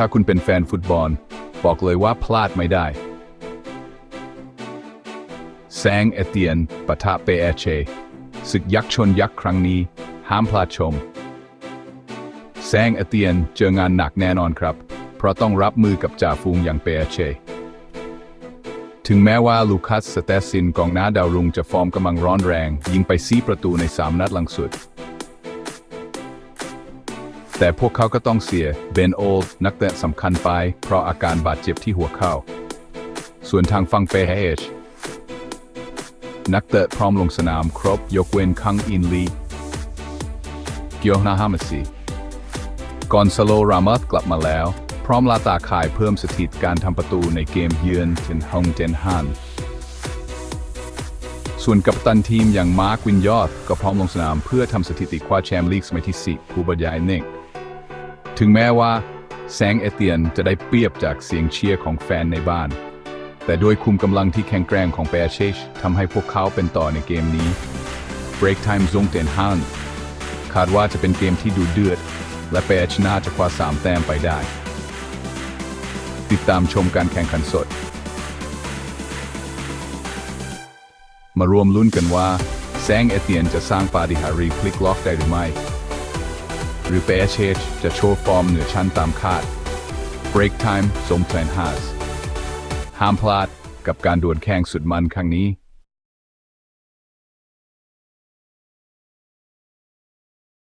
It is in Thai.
ถ้าคุณเป็นแฟนฟุตบอล บอกเลยว่าพลาดไม่ได้ แซงเอเตียนปะทะเปเอเชศึกยักษ์ชนยักษ์ครั้งนี้ ห้ามพลาดชม แซงเอเตียนเจองานหนักแน่นอนครับ เพราะต้องรับมือกับจ่าฝูงอย่างเปเอเชถึงแม้ว่าลูคัสสเตซินกองหน้าดาวรุ่งจะฟอร์มกำลังร้อนแรง ยิงไปซีประตูใน 3 นัดหลังสุด แต่พวกเขาก็ต้องเสียเบนโอลนักเตะสำคัญไป เพราะอาการบาดเจ็บที่หัวเข่า ส่วนทางฟังเปเฮชนักเตะพร้อมลงสนามครบยกเว้นคังอินลีเกียวนาฮามาซีกอนซาโลรามัสกลับมาแล้ว พร้อมลาตาข่ายเพิ่มสถิติการทำประตูในเกมเยือนถึงฮงเจนฮานส่วนกัปตันทีมอย่างมาร์ควินยอดก็พร้อมลงสนามเพื่อทำสถิติคว้าแชมป์ลีกสมัยที่4ผู้บรรยายเน่ง ถึงแม้ว่าแซงเอเตียนจะได้เปรียบจากเสียงเชียร์ของแฟนในบ้าน แต่ด้วยคุมกำลังที่แข็งแกร่งของเปรเชชทำให้พวกเขาเป็นต่อในเกมนี้ Break Time ซงเตนฮานคาดว่าจะเป็นเกมที่ดูเดือด และเปเชน่าจะคว้า3แต้มไปได้ ติดตามชมการแข่งขันสด มารวมลุ้นกันว่าแซงเอเตียนจะสร้างปาฏิหาริย์พลิกล็อกได้หรือไม่ หรือเปเชชจะโชว์ฟอร์มเหนือชั้นตามคาด Break Time สมแพลนฮาสห้ามพลาดกับการดวลแข่งสุดมันครั้งนี้